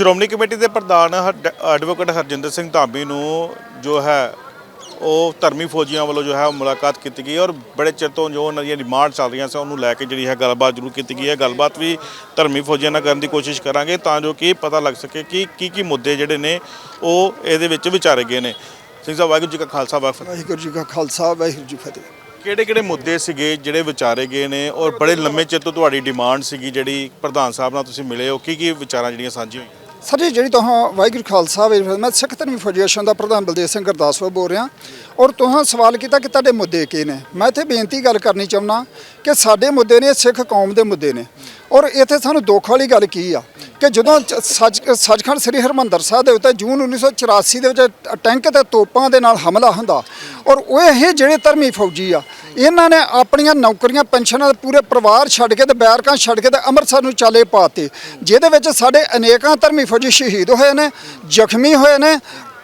Shiromani committee ਦੇ ਪ੍ਰਧਾਨ advocate Harjinder Singh Dhami ਨੂੰ ਜੋ ਹੈ ਉਹ ਧਰਮੀ ਫੌਜੀਆਂ ਵੱਲੋਂ ਜੋ ਹੈ ਮੁਲਾਕਾਤ ਕੀਤੀ ਗਈ ਔਰ ਬੜੇ ਚਿਰ ਤੋਂ ਜੋ ਉਹਨਾਂ ਦੀਆਂ ਡਿਮਾਂਡ ਚੱਲ ਰਹੀਆਂ ਸੀ ਉਹਨੂੰ ਲੈ ਕੇ ਜਿਹੜੀ ਹੈ ਗੱਲਬਾਤ ਜ਼ਰੂਰ ਕੀਤੀ ਗਈ ਹੈ। ਗੱਲਬਾਤ ਵੀ ਧਰਮੀ ਫੌਜੀਆਂ ਨਾਲ ਕਰਨ ਦੀ ਕੋਸ਼ਿਸ਼ ਕਰਾਂਗੇ ਤਾਂ ਜੋ ਕਿ ਪਤਾ ਲੱਗ ਸਕੇ ਕਿ ਕੀ ਕੀ ਮੁੱਦੇ ਜਿਹੜੇ ਨੇ ਉਹ ਇਹਦੇ ਵਿੱਚ ਵਿਚਾਰੇ ਗਏ ਨੇ। ਸਿੰਘ ਸਾਹਿਬ ਵਾਹਿਗੁਰੂ ਜੀ ਕਾ ਖਾਲਸਾ ਵਾਹਿਗੁਰੂ ਵਾਹਿਗੁਰੂ ਜੀ ਕਾ ਖਾਲਸਾ ਵਾਹਿਗੁਰੂ ਜੀ ਫਤਿਹ। ਕਿਹੜੇ ਕਿਹੜੇ ਮੁੱਦੇ ਸੀਗੇ ਜਿਹੜੇ ਵਿਚਾਰੇ ਗਏ ਨੇ ਔਰ ਬੜੇ ਲੰਮੇ ਚਿਰ ਤੋਂ ਤੁਹਾਡੀ ਡਿਮਾਂਡ ਸੀਗੀ ਜਿਹੜੀ ਪ੍ਰਧਾਨ ਸਾਹਿਬ ਨਾਲ ਤੁਸੀਂ ਮਿਲੇ ਹੋ ਕੀ ਕੀ ਵਿਚਾਰਾਂ ਜਿਹੜੀਆਂ ਸਾਂਝੀਆਂ ਹੋਈਆਂ? ਸਰ ਜੀ ਜਿਹੜੀ ਤੁਹਾਂ ਵਾਹਿਗੁਰੂ ਖਾਲਸਾ ਮੈਂ ਸਿੱਖ ਧਰਮੀ ਫੈਡਰੇਸ਼ਨ ਦਾ ਪ੍ਰਧਾਨ ਬਲਦੇਵ ਸਿੰਘ ਗੁਰਦਾਸਪੁਰ ਬੋਲ ਰਿਹਾ ਔਰ ਤੁਹਾਂ ਸਵਾਲ ਕੀਤਾ ਕਿ ਤੁਹਾਡੇ ਮੁੱਦੇ ਕੀ ਨੇ। ਮੈਂ ਇੱਥੇ ਬੇਨਤੀ ਗੱਲ ਕਰਨੀ ਚਾਹੁੰਦਾ ਕਿ ਸਾਡੇ ਮੁੱਦੇ ਨੇ, ਸਿੱਖ ਕੌਮ ਦੇ ਮੁੱਦੇ ਨੇ। ਔਰ ਇੱਥੇ ਸਾਨੂੰ ਦੁੱਖ ਵਾਲੀ ਗੱਲ ਕੀ ਆ? ਕਿ ਜਦੋਂ ਸੱਚ ਸੱਚਖੰਡ ਸ੍ਰੀ ਹਰਮੰਦਰ ਸਾਹਿਬ ਦੇ ਉੱਤੇ ਜੂਨ 1984 ਦੇ ਵਿੱਚ ਟੈਂਕ ਤੇ ਤੋਪਾਂ ਦੇ ਨਾਲ ਹਮਲਾ ਹੁੰਦਾ ਔਰ ਉਹ ਇਹ ਜਿਹੜੇ ਧਰਮੀ ਫੌਜੀ ਆ ਇਹਨਾਂ ਨੇ ਆਪਣੀਆਂ ਨੌਕਰੀਆਂ, ਪੈਨਸ਼ਨਾਂ ਪੂਰੇ ਪਰਿਵਾਰ ਛੱਡ ਕੇ ਤੇ ਬੈਰਕਾਂ ਛੱਡ ਕੇ ਤੇ ਅੰਮ੍ਰਿਤਸਰ ਨੂੰ ਚਾਲੇ ਪਾਤੇ। ਜਿਹਦੇ ਵਿੱਚ ਸਾਡੇ ਅਨੇਕਾਂ ਧਰਮੀ ਫੌਜੀ ਸ਼ਹੀਦ ਹੋਏ ਨੇ, ਜ਼ਖਮੀ ਹੋਏ ਨੇ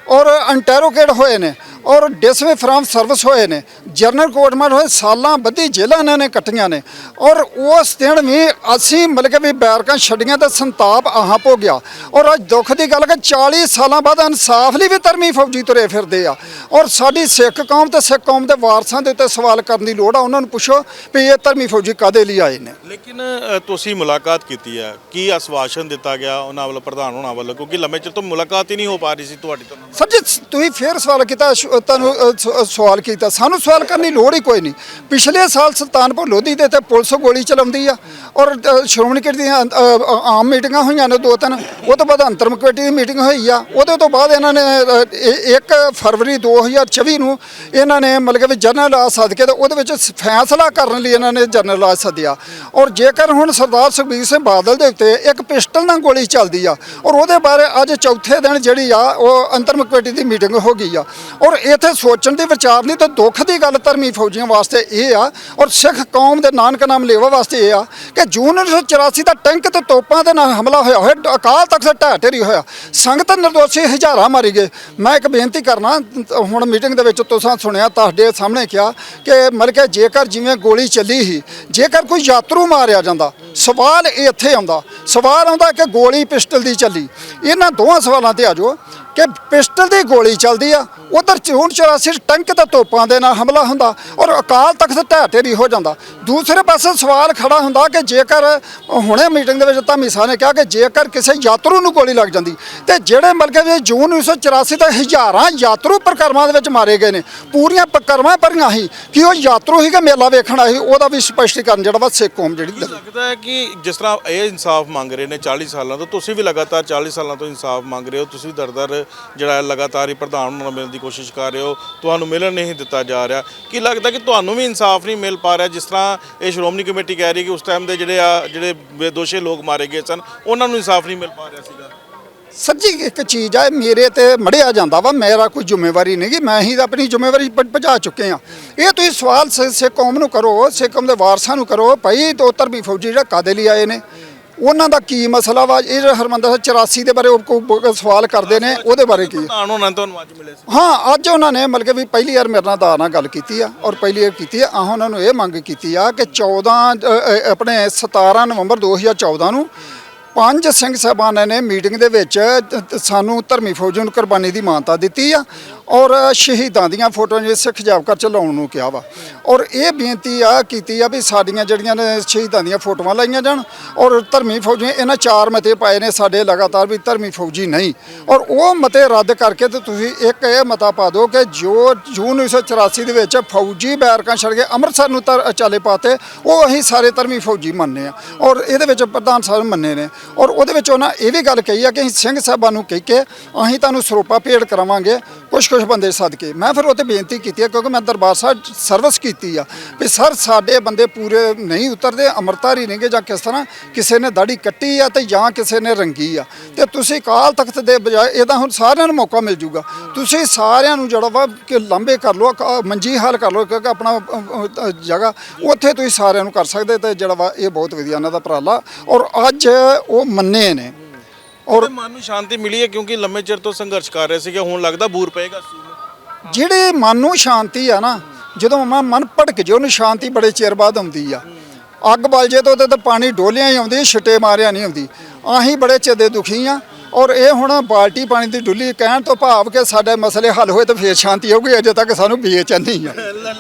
ਔਰ ਇੰਟਰੋਗੇਟ ਹੋਏ ਨੇ। ਔਰ ਡਿਸਵੇ ਫਰਮ ਸਰਵਿਸ ਹੋਏ ਨੇ। ਜਰਨਲ ਕੋਟਮੈਂਟ ਹੋਏ ਸਾਲਾਂ ਬੱਧੀ ਜੇਲ੍ਹਾਂ ਇਹਨਾਂ ਨੇ ਕੱਟੀਆਂ ਨੇ। ਔਰ ਉਸ ਦਿਨ ਵੀ ਅਸੀਂ ਮਤਲਬ ਕਿ ਵੀ ਬੈਰਕਾਂ ਛੱਡੀਆਂ ਤਾਂ ਸੰਤਾਪ ਆਹਾਂ ਪੋ ਗਿਆ ਔਰ ਅੱਜ ਦੁੱਖ ਦੀ ਗੱਲ ਕਿ 40 ਸਾਲਾਂ ਬਾਅਦ ਇਨਸਾਫ ਲਈ ਵੀ ਧਰਮੀ ਫੌਜੀ ਤੁਰੇ ਫਿਰਦੇ ਆ। ਔਰ ਸਾਡੀ ਸਿੱਖ ਕੌਮ ਤੇ ਸਿੱਖ ਕੌਮ ਦੇ ਵਾਰਸਾਂ ਦੇ ਉੱਤੇ ਸਵਾਲ ਕਰਨ ਦੀ ਲੋੜ ਆ ਉਹਨਾਂ ਨੂੰ ਪੁੱਛੋ ਵੀ ਇਹ ਧਰਮੀ ਫੌਜੀ ਕਾਦੇ ਲਈ ਆਏ ਨੇ। ਲੇਕਿਨ ਤੁਸੀਂ ਮੁਲਾਕਾਤ ਕੀਤੀ ਹੈ ਕੀ ਆਸਵਾਸ਼ਨ ਦਿੱਤਾ ਗਿਆ ਉਹਨਾਂ ਵੱਲੋਂ ਪ੍ਰਧਾਨ ਹੋਣਾ ਵੱਲੋਂ? ਕਿਉਂਕਿ ਲੰਮੇ ਚਿਰ ਤੋਂ ਮੁਲਾਕਾਤ ਹੀ ਨਹੀਂ ਹੋ ਪਾ ਰਹੀ ਸੀ ਤੁਹਾਡੀ ਤੋਂ। ਸਰ ਜੀ ਤੁਸੀਂ ਫੇਰ ਸਵਾਲ ਕੀਤਾ ਤੁਹਾਨੂੰ ਸ- ਸਵਾਲ ਕੀਤਾ। ਸਾਨੂੰ ਸਵਾਲ ਕਰਨ ਦੀ ਲੋੜ ਹੀ ਕੋਈ ਨਹੀਂ। ਪਿਛਲੇ ਸਾਲ ਸੁਲਤਾਨਪੁਰ ਲੋਧੀ ਦੇ ਤੇ ਪੁਲਿਸ ਗੋਲੀ ਚਲਾਉਂਦੀ ਆ ਔਰ ਅ, ਸ਼੍ਰੋਮਣੀ ਕਮੇਟੀ ਦੀਆਂ ਅ, ਅ, ਆਮ ਮੀਟਿੰਗਾਂ ਹੋਈਆਂ ਨੇ ਦੋ ਤਿੰਨ। ਉਹ ਤੋਂ ਬਾਅਦ ਅੰਤਰਮ ਕਮੇਟੀ ਦੀ ਮੀਟਿੰਗ ਹੋਈ ਆ। ਉਹਦੇ ਤੋਂ ਬਾਅਦ ਇਹਨਾਂ ਨੇ 1 ਫਰਵਰੀ 2024 ਨੂੰ ਇਹਨਾਂ ਨੇ ਮਤਲਬ ਕਿ ਵੀ ਰਾਜ ਸੱਦ ਕੇ ਤੇ ਉਹਦੇ ਵਿੱਚ ਸ- ਫੈਸਲਾ ਕਰਨ ਲਈ ਇਹਨਾਂ ਨੇ ਜਨਰਲ ਰਾਜ ਸੱਦਿਆ। ਔਰ ਜੇਕਰ ਹੁਣ ਸਰਦਾਰ ਸੁਖਬੀਰ ਸਿੰਘ ਬਾਦਲ ਦੇ ਉੱਤੇ ਇੱਕ ਪਿਸਟਲ ਨਾਲ ਗੋਲੀ ਚੱਲਦੀ ਆ ਔਰ ਉਹਦੇ ਬਾਰੇ ਅੱਜ ਚੌਥੇ ਦਿਨ ਜਿਹੜੀ ਆ ਉਹ ਅੰਤਰਮ ਕਮੇਟੀ ਦੀ ਮੀਟਿੰਗ ਹੋ ਗਈ ਆ ਔਰ ਇੱਥੇ ਸੋਚਣ ਦੀ ਵਿਚਾਰ ਨਹੀਂ ਤਾਂ ਦੁੱਖ ਦੀ ਗੱਲ ਧਰਮੀ ਫੌਜੀਆਂ ਵਾਸਤੇ ਇਹ ਆ ਔਰ ਸਿੱਖ ਕੌਮ ਦੇ ਨਾਨਕ ਨਾਮ ਲੇਵਾ ਵਾਸਤੇ ਇਹ ਆ ਕਿ ਜੂਨ 1984 ਦਾ ਟੈਂਕ ਤੇ ਤੋਪਾਂ ਦੇ ਨਾਲ ਹਮਲਾ ਹੋਇਆ ਹੋਇਆ, ਅਕਾਲ ਤਖਤ ਢਾਹ ਢੇਰੀ ਹੋਇਆ। ਸੰਗਤ ਨਿਰਦੋਸ਼ੀ ਹਜ਼ਾਰਾਂ ਮਾਰੀ ਗਏ। ਮੈਂ ਇੱਕ ਬੇਨਤੀ ਕਰਨਾ, ਹੁਣ ਮੀਟਿੰਗ ਦੇ ਵਿੱਚ ਤੁਸੀਂ ਸੁਣਿਆ, ਤੁਹਾਡੇ ਸਾਹਮਣੇ ਕਿਹਾ ਕਿ ਮਤਲਬ ਕਿ ਜੇਕਰ ਜਿਵੇਂ ਗੋਲੀ ਚੱਲੀ ਸੀ, ਜੇਕਰ ਕੋਈ ਯਾਤਰੂ ਮਾਰਿਆ ਜਾਂਦਾ, ਸਵਾਲ ਇਹ ਇੱਥੇ ਆਉਂਦਾ। ਸਵਾਲ ਆਉਂਦਾ ਕਿ ਗੋਲੀ ਪਿਸਟਲ ਦੀ ਚੱਲੀ। ਇਹਨਾਂ ਦੋਹਾਂ ਸਵਾਲਾਂ ਤੇ ਆ ਜਾਓ ਕਿ ਪਿਸਟਲ ਦੀ ਗੋਲੀ ਚੱਲਦੀ ਆ ਉਧਰ ਚੂਨ 84 ਟੈਂਕ ਤੇ ਤੋਪਾਂ ਦੇ ਨਾਲ ਹਮਲਾ ਹੁੰਦਾ ਔਰ ਅਕਾਲ ਤਖਤ ਢਹਿ ਢੇਰੀ ਹੋ ਜਾਂਦਾ। ਦੂਸਰੇ ਪਾਸੇ ਸਵਾਲ ਖੜਾ ਹੁੰਦਾ ਕਿ ਜੇਕਰ ਹੁਣੇ ਮੀਟਿੰਗ ਦੇ ਵਿੱਚ ਤਾਂ ਮਿਸਾ ਨੇ ਕਿਹਾ ਕਿ ਜੇਕਰ ਕਿਸੇ ਯਾਤਰੂ ਨੂੰ ਗੋਲੀ ਲੱਗ ਜਾਂਦੀ, ਤੇ ਜਿਹੜੇ ਮਲਕੇ ਵੀ ਜੂਨ 1984 ਤੇ ਹਜ਼ਾਰਾਂ ਯਾਤਰੂ ਪ੍ਰਕਰਮਾਂ ਦੇ ਵਿੱਚ ਮਾਰੇ ਗਏ ਨੇ। ਪੂਰੀਆਂ ਪ੍ਰਕਰਮਾਂ ਭਰੀਆਂ ਸੀ ਕਿ ਉਹ ਯਾਤਰੂ ਹੀ ਕਿ ਮੇਲਾ ਵੇਖਣ ਆਏ, ਉਹਦਾ ਵੀ ਸਪਸ਼ਟੀਕਰਨ ਜਿਹੜਾ ਵਾ ਸਿੱਖ ਕੌਮ ਜਿਹੜੀ ਲੱਗਦਾ ਹੈ ਕਿ ਜਿਸ ਤਰ੍ਹਾਂ ਇਹ ਇਨਸਾਫ ਮੰਗ ਰਹੇ ਨੇ 40 ਸਾਲਾਂ ਤੋਂ, ਤੁਸੀਂ ਵੀ ਲਗਾਤਾਰ 40 ਸਾਲਾਂ ਤੋਂ ਇਨਸਾਫ ਮੰਗ ਰਹੇ ਹੋ, ਤੁਸੀਂ ਦਰ ਦਰ ਜਿਹੜਾ ਲਗਾਤਾਰ ਹੀ ਪ੍ਰਧਾਨ ਨੂੰ ਮਿਲਣ ਦੀ ਕੋਸ਼ਿਸ਼ ਕਰ ਰਹੇ ਹੋ, ਤੁਹਾਨੂੰ ਮਿਲਣ ਨਹੀਂ ਦਿੱਤਾ ਜਾ ਰਿਹਾ। ਕੀ ਲੱਗਦਾ ਕਿ ਤੁਹਾਨੂੰ ਵੀ ਇਨਸਾਫ ਨਹੀਂ ਮਿਲ ਪਾ ਰਿਹਾ, ਜਿਸ ਤਰ੍ਹਾਂ ਇਹ ਸ਼੍ਰੋਮਣੀ ਕਮੇਟੀ ਕਹਿ ਰਹੀ ਕਿ ਉਸ ਟਾਈਮ ਦੇ ਜਿਹੜੇ ਆ, ਜਿਹੜੇ ਬੇਦੋਸ਼ੇ ਲੋਕ ਮਾਰੇ ਗਏ ਸਨ, ਉਹਨਾਂ ਨੂੰ ਇਨਸਾਫ ਨਹੀਂ ਮਿਲ ਪਾ ਰਿਹਾ ਸੀਗਾ? ਸੱਚੀ ਇੱਕ ਚੀਜ਼ ਆ ਮੇਰੇ ਤੇ ਮੜਿਆ ਜਾਂਦਾ ਵਾ, ਮੇਰਾ ਕੋਈ ਜ਼ਿੰਮੇਵਾਰੀ ਨਹੀਂ ਕਿ ਮੈਂ ਹੀ ਤਾਂ ਆਪਣੀ ਜ਼ਿੰਮੇਵਾਰੀ ਭਜਾ ਚੁੱਕੇ ਆ ਇਹ ਤੁਸੀਂ ਸਵਾਲ ਸਿ- ਸਿੱਖ ਕੌਮ ਨੂੰ ਕਰੋ, ਸਿੱਖ ਕੌਮ ਦੇ ਵਾਰਸਾਂ ਨੂੰ ਕਰੋ, ਭਾਈ ਦੋ ਧਰਮੀ ਫੌਜੀ ਜਿਹੜਾ ਕਾਦੇ ਲਈ ਆਏ ਨੇ। ਉਹਨਾਂ ਦਾ ਕੀ ਮਸਲਾ ਵਾ? ਇਹ ਜਿਹੜਾ ਹਰਮੰਦਰ ਸਾਹਿਬ 84 ਦੇ ਬਾਰੇ ਉਹ ਕੋ- ਸਵਾਲ ਕਰਦੇ ਨੇ ਉਹਦੇ ਬਾਰੇ ਕੀ? ਹੈ? ਪ੍ਰਧਾਨ ਹੋਣਾ ਤੁਹਾਨੂੰ ਅੱਜ ਮਿਲੇ ਸੀ। ਹਾਂ ਅੱਜ ਉਹਨਾਂ ਨੇ ਮਤਲਬ ਕਿ ਵੀ ਪਹਿਲੀ ਵਾਰ ਮੇਰੇ ਨਾਲ ਦਾ ਨਾਲ ਗੱਲ ਕੀਤੀ ਆ ਔਰ ਪਹਿਲੀ ਵਾਰ ਕੀਤੀ ਆ। ਆਹ ਉਹਨਾਂ ਨੂੰ ਇਹ ਮੰਗ ਕੀਤੀ ਆ ਕਿ 14 ਅ, ਅ, ਆਪਣੇ 17 ਨਵੰਬਰ 2014 ਨੂੰ ਪੰਜ ਸਿੰਘ ਸਾਹਿਬਾਨਾਂ ਨੇ ਮੀਟਿੰਗ ਦੇ ਵਿੱਚ ਤ- ਤ- ਸਾਨੂੰ ਧਰਮੀ ਫੌਜਾਂ ਨੂੰ ਕੁਰਬਾਨੀ ਦੀ ਮਾਨਤਾ ਦਿੱਤੀ ਆ। ਔਰ ਸ਼ਹੀਦਾਂ ਦੀਆਂ ਫੋਟੋਆਂ ਜਿਹੜੇ ਸਿੱਖ ਜਾਬਕਰ ਲਾਉਣ ਨੂੰ ਕਿਹਾ ਵਾ। ਔਰ ਇਹ ਬੇਨਤੀ ਆ ਕੀਤੀ ਆ ਵੀ ਸਾਡੀਆਂ ਜਿਹੜੀਆਂ ਨੇ ਸ਼ਹੀਦਾਂ ਦੀਆਂ ਫੋਟੋਆਂ ਲਾਈਆਂ ਜਾਣ ਔਰ ਧਰਮੀ ਫੌਜੀ ਇਹਨਾਂ ਚਾਰ ਮਤੇ ਪਾਏ ਨੇ ਸਾਡੇ ਲਗਾਤਾਰ ਵੀ ਧਰਮੀ ਫੌਜੀ ਨਹੀਂ। ਔਰ ਉਹ ਮਤੇ ਰੱਦ ਕਰਕੇ ਤੇ ਤੁਸੀਂ ਇੱਕ ਇਹ ਮਤਾ ਪਾ ਦਿਓ ਕਿ ਜੋ ਜੂਨ 1984 ਦੇ ਵਿੱਚ ਫੌਜੀ ਬੈਰਕਾਂ ਛੱਡ ਕੇ ਅੰਮ੍ਰਿਤਸਰ ਨੂੰ ਤਰ ਚਾਲੇ ਪਾਤੇ, ਉਹ ਅਸੀਂ ਸਾਰੇ ਧਰਮੀ ਫੌਜੀ ਮੰਨਦੇ ਆ। ਔਰ ਇਹਦੇ ਵਿੱਚ ਪ੍ਰਧਾਨ ਸਾਹਿਬ ਮੰਨੇ ਨੇ। ਔਰ ਉਹਦੇ ਵਿੱਚ ਉਹਨਾਂ ਇਹ ਵੀ ਗੱਲ ਕਹੀ ਆ ਕਿ ਅਸੀਂ ਸਿੰਘ ਸਾਹਿਬਾਂ ਨੂੰ ਕਹਿ ਕੇ ਅਸੀਂ ਤੁਹਾਨੂੰ ਸਰੋਪਾ ਭੇਟ ਕਰਾਵਾਂਗੇ ਕੁਝ ਕੁਝ ਬੰਦੇ ਸੱਦ ਕੇ ਮੈਂ ਫਿਰ ਉੱਥੇ ਬੇਨਤੀ ਕੀਤੀ ਆ, ਕਿਉਂਕਿ ਮੈਂ ਦਰਬਾਰ ਸਾਹਿਬ ਸਰਵਿਸ ਕੀਤੀ ਆ ਵੀ ਸਰ, ਸਾਡੇ ਬੰਦੇ ਪੂਰੇ ਨਹੀਂ ਉਤਰਦੇ, ਅੰਮ੍ਰਿਤਧਾਰੀ ਨਹੀਂਗੇ ਜਾਂ ਕਿਸ ਤਰ੍ਹਾਂ ਕਿਸੇ ਨੇ ਦਾੜੀ ਕੱਟੀ ਆ ਤੇ ਜਾਂ ਕਿਸੇ ਨੇ ਰੰਗੀ ਆ। ਤੇ ਤੁਸੀਂ ਕਾਲ ਤਖਤ ਦੇ ਬਜਾਏ ਇਹਦਾ ਹੁਣ ਸਾਰਿਆਂ ਨੂੰ ਮੌਕਾ ਮਿਲ ਜੂਗਾ। ਤੁਸੀਂ ਸਾਰਿਆਂ ਨੂੰ ਜਿਹੜਾ ਵਾ ਕਿ ਲੰਬੇ ਕਰ ਲਓ ਕ- ਮੰਜੀ ਹਾਲ ਕਰ ਲਓ, ਕਿਉਂਕਿ ਆਪਣਾ ਜਗ੍ਹਾ ਉੱਥੇ ਤੁਸੀਂ ਸਾਰਿਆਂ ਨੂੰ ਕਰ ਸਕਦੇ ਤੇ ਜਿਹੜਾ ਵਾ ਇਹ ਬਹੁਤ ਵਧੀਆ ਇਹਨਾਂ ਦਾ ਉਪਰਾਲਾ। ਔਰ ਅੱਜ ਉਹ ਮੰਨੇ ਨੇ। ਔਰ ਮਨ ਨੂੰ ਸ਼ਾਂਤੀ ਮਿਲੀ ਹੈ ਕਿਉਂਕਿ ਲੰਮੇ ਚਿਰ ਤੋਂ ਸੰਘਰਸ਼ ਕਰ ਰਹੇ ਸੀਗੇ ਹੁਣ ਲੱਗਦਾ ਬੂਰ ਪਏਗਾ ਨੂੰ। ਜਿਹੜੇ ਮਨ ਨੂੰ ਸ਼ਾਂਤੀ ਆ ਨਾ ਜਦੋਂ ਮਨ ਭੜਕ ਜੇ ਉਹਨੂੰ ਸ਼ਾਂਤੀ ਬੜੇ ਚਿਰ ਬਾਅਦ ਆਉਂਦੀ ਆ। ਅੱਗ ਬਲ ਜੇ ਤਾਂ ਉਹਦੇ ਤੇ ਪਾਣੀ ਡੋਲਿਆਂ ਹੀ ਆਉਂਦੀ ਛਿੱਟੇ ਮਾਰਿਆ ਨਹੀਂ ਆਉਂਦੀ। ਆਹੀਂ ਬੜੇ ਚਿਰ ਦੇ ਦੁਖੀ ਆ ਔਰ ਇਹ ਹੁਣ ਬਾਲਟੀ ਪਾਣੀ ਦੀ ਡੁੱਲੀ ਕਹਿਣ ਤੋਂ ਭਾਵ ਕਿ ਸਾਡੇ ਮਸਲੇ ਹੱਲ ਹੋਏ ਤਾਂ ਫੇਰ ਸ਼ਾਂਤੀ ਆਊਗੀ ਅਜੇ ਤੱਕ ਸਾਨੂੰ ਬੇਚੈਨੀ ਆ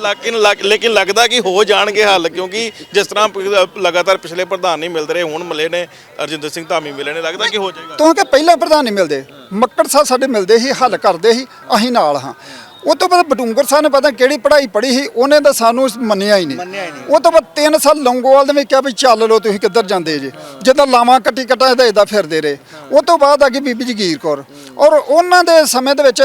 ਲੇਕਿਨ ਲੇਕਿਨ ਲੱਗਦਾ ਕਿ ਹੋ ਜਾਣਗੇ ਹੱਲ ਕਿਉਂਕਿ ਜਿਸ ਤਰ੍ਹਾਂ ਪ- ਲਗਾਤਾਰ ਪਿਛਲੇ ਪ੍ਰਧਾਨ ਨਹੀਂ ਮਿਲਦੇ ਰਹੇ ਹੁਣ ਮਿਲੇ ਨੇ ਅਰਜਿੰਦਰ ਸਿੰਘ ਧਾਮੀ ਮਿਲੇ ਨੇ ਲੱਗਦਾ ਕਿ ਹੋ ਜਾਏਗਾ। ਕਿਉਂਕਿ ਪਹਿਲਾਂ ਪ੍ਰਧਾਨ ਨਹੀਂ ਮਿਲਦੇ ਮੱਕੜ ਸਾਹਿਬ ਸਾਡੇ ਮਿਲਦੇ ਸੀ ਹੱਲ ਕਰਦੇ ਸੀ ਅਸੀਂ ਨਾਲ ਹਾਂ। ਉਹ ਤੋਂ ਬਾਅਦ ਬਟੂੰਗਰ ਸਾਹਿਬ ਨੇ ਪਤਾ ਕਿਹੜੀ ਪੜ੍ਹਾਈ ਪੜ੍ਹੀ ਸੀ ਉਹਨੇ ਤਾਂ ਸਾਨੂੰ ਮੰਨਿਆ ਹੀ ਨਹੀਂ। ਉਹ ਤੋਂ ਬਾਅਦ 3 ਸਾਲ ਲੰਗੋਵਾਲ ਦੇ ਵਿੱਚ ਕਿਹਾ ਵੀ ਚੱਲ ਲੋ ਤੁਸੀਂ ਕਿੱਧਰ ਜਾਂਦੇ ਜੇ। ਜਦੋਂ ਲਾਵਾਂ ਕੱਟੀ ਕੱਟਾ ਇਹਦਾ ਇਹਦਾ ਫਿਰਦੇ ਰਹੇ। ਉਹ ਤੋਂ ਬਾਅਦ ਆ ਗਈ ਬੀਬੀ ਜਗੀਰ ਕੌਰ। ਔਰ ਉਹਨਾਂ ਦੇ ਸਮੇਂ ਦੇ ਵਿੱਚ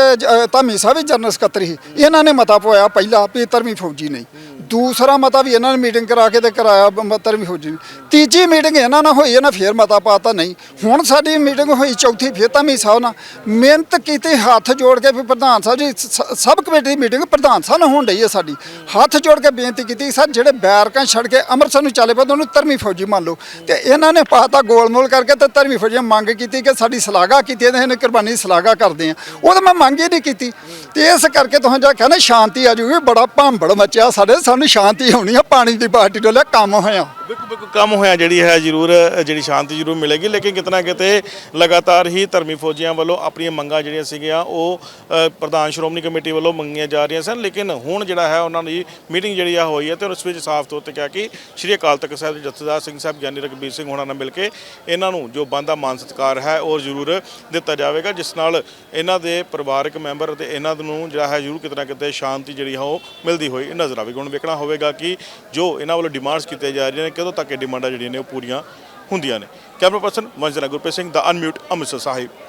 ਧਾਮੀ ਸਾਹਿਬ ਵੀ ਜਨਰਲ ਸਕੱਤਰ ਸੀ। ਇਹਨਾਂ ਨੇ ਮਤਾ ਪੋਇਆ ਪਹਿਲਾ ਵੀ ਧਰਮੀ ਫੌਜੀ ਨਹੀਂ। ਦੂਸਰਾ ਮਤਾ ਵੀ ਇਹਨਾਂ ਨੇ ਮੀਟਿੰਗ ਕਰਾ ਕੇ ਤੇ ਕਰਾਇਆ, ਬ- ਧਰਮੀ ਫੌਜੀ ਨੇ। ਤੀਜੀ ਮੀਟਿੰਗ ਇਹਨਾਂ ਨਾਲ ਹੋਈ, ਇਹਨਾਂ ਫੇਰ ਮਤਾ ਪਾਤਾ ਨਹੀਂ। ਹੁਣ ਸਾਡੀ ਮੀਟਿੰਗ ਹੋਈ ਚੌਥੀ, ਫੇਰ ਧਾਮੀ ਸਾਹਿਬ ਨਾਲ। ਮਿਹਨਤ ਕੀਤੀ, ਹੱਥ ਜੋੜ ਕੇ ਵੀ ਪ੍ਰਧਾਨ ਸਾਹਿਬ ਜੀ, ਸ- ਸਬ ਕਮੇਟੀ ਦੀ ਮੀਟਿੰਗ ਪ੍ਰਧਾਨ ਸਾਹਿਬ ਨਾਲ ਹੋਣ ਡਈ ਹੈ ਸਾਡੀ। ਹੱਥ ਜੋੜ ਕੇ ਬੇਨਤੀ ਕੀਤੀ, ਸਰ, ਜਿਹੜੇ ਬੈਰਕਾਂ ਛੱਡ ਕੇ ਅੰਮ੍ਰਿਤਸਰ ਨੂੰ ਚੱਲੇ ਪਏ ਉਹਨੂੰ ਧਰਮੀ ਫੌਜੀ ਮੰਨ ਲਓ। ਤੇ ਇਹਨਾਂ ਨੇ ਪਾਤਾ ਗੋਲਮੋਲ ਕਰਕੇ ਤੇ ਧਰਮੀ ਫੌਜੀਆਂ ਮੰਗ ਕੀਤੀ ਕਿ ਸਾਡੀ ਸਲਾਗਾ ਕੀਤੀ ਇਹਨਾਂ ਨੇ ਕੁਰਬਾਨੀ ਦੀ ਸਲਾਗਾ ਕਰਦੇ ਆ। ਉਹ ਤਾਂ ਮੈਂ ਮੰਗ ਹੀ ਨਹੀਂ ਕੀਤੀ। ਤੇ ਇਸ ਕਰਕੇ ਤੁਸੀਂ ਜਾ ਕਹਿੰਦੇ ਸ਼ਾਂਤੀ ਆ ਜੂਗੀ, ਬੜਾ ਭਾਂਬੜ ਮਚਿਆ ਸਾਡੇ, ਸਾਨੂੰ ਸ਼ਾਂਤੀ ਹੋਣੀ ਆ, ਪਾਣੀ ਦੀ ਪਾਰਟੀ ਤੋਂ ਲੈ ਕੰਮ ਹੋਇਆ। ਬਿਲਕੁਲ ਬਿਲਕੁਲ, ਕੰਮ ਹੋਇਆ ਜਿਹੜੀ ਹੈ, ਜ਼ਰੂਰ, ਜਿਹੜੀ ਸ਼ਾਂਤੀ ਜ਼ਰੂਰ ਮਿਲੇਗੀ, ਲੇਕਿਨ ਕਿਤਨਾ ਕਿਤੇ ਲਗਾਤਾਰ ਹੀ ਧਰਮੀ ਫੌਜੀਆਂ ਵੱਲੋਂ ਆਪਣੀਆਂ ਮੰਗਾਂ ਜਿਹੜੀਆਂ ਸੀਗੀਆਂ, ਉਹ ਪ੍ਰਧਾਨ ਸ਼੍ਰੋਮਣੀ ਕਮੇਟੀ ਵੱਲੋਂ ਮੰਗੀਆਂ ਜਾ ਰਹੀਆਂ ਸਨ, ਲੇਕਿਨ ਹੁਣ ਜਿਹੜਾ ਹੈ, ਉਹਨਾਂ ਦੀ ਮੀਟਿੰਗ ਜਿਹੜੀ ਆ ਹੋਈ ਹੈ ਤੇ ਉਸ ਵਿੱਚ ਸਾਫ਼ ਤੌਰ ਤੇ ਕਿਹਾ ਕਿ ਸ਼੍ਰੀ ਅਕਾਲ ਤਖਤ ਸਾਹਿਬ ਦੇ ਜਥੇਦਾਰ ਸਿੰਘ ਸਾਹਿਬ, ਗਿਆਨੀ ਰਘਬੀਰ ਸਿੰਘ ਹੋਣਾ ਨਾਲ ਮਿਲ ਕੇ ਇਹਨਾਂ ਨੂੰ ਜੋ ਬੰਦਾ ਮਾਨ ਸਤਿਕਾਰ ਹੈ, ਉਹ ਜ਼ਰੂਰ ਦਿੱਤਾ ਜਾਵੇਗਾ, ਜਿਸ ਨਾਲ ਇਹਨਾਂ ਦੇ ਪਰਿਵਾਰਕ ਮੈਂਬਰ ਅਤੇ ਇਹਨਾਂ ਨੂੰ ਜਿਹੜਾ ਹੈ ਜ਼ਰੂਰ ਕਿਤਨਾ ਕਿਤੇ ਸ਼ਾਂਤੀ ਜਿਹੜੀ ਹੈ ਉਹ ਮਿਲਦੀ ਹੋਈ ਨਜ਼ਰ ਆਵੇਗੀ ਹੁਣ ਵੇਖਣਾ ਹੋਵੇਗਾ ਕਿ ਜੋ ਇਹਨਾਂ ਵੱਲੋਂ ਡਿਮਾਂਡਸ ਕੀਤੇ ਜਾ ਰਹੀਆਂ ਨੇ, ਕਦੋਂ ਤੱਕ ਇਹ ਡਿਮਾਂਡਾਂ ਜਿਹੜੀਆਂ ਨੇ ਉਹ ਪੂਰੀਆਂ ਹੁੰਦੀਆਂ ਨੇ। ਕੈਮਰਾ ਪਰਸਨ ਮੰਜਨਾ ਗੁਰਪ੍ਰੀਤ ਸਿੰਘ ਦਾ ਅਨਮਿਊਟ ਅੰਮ੍ਰਿਤਸਰ ਸਾਹਿਬ।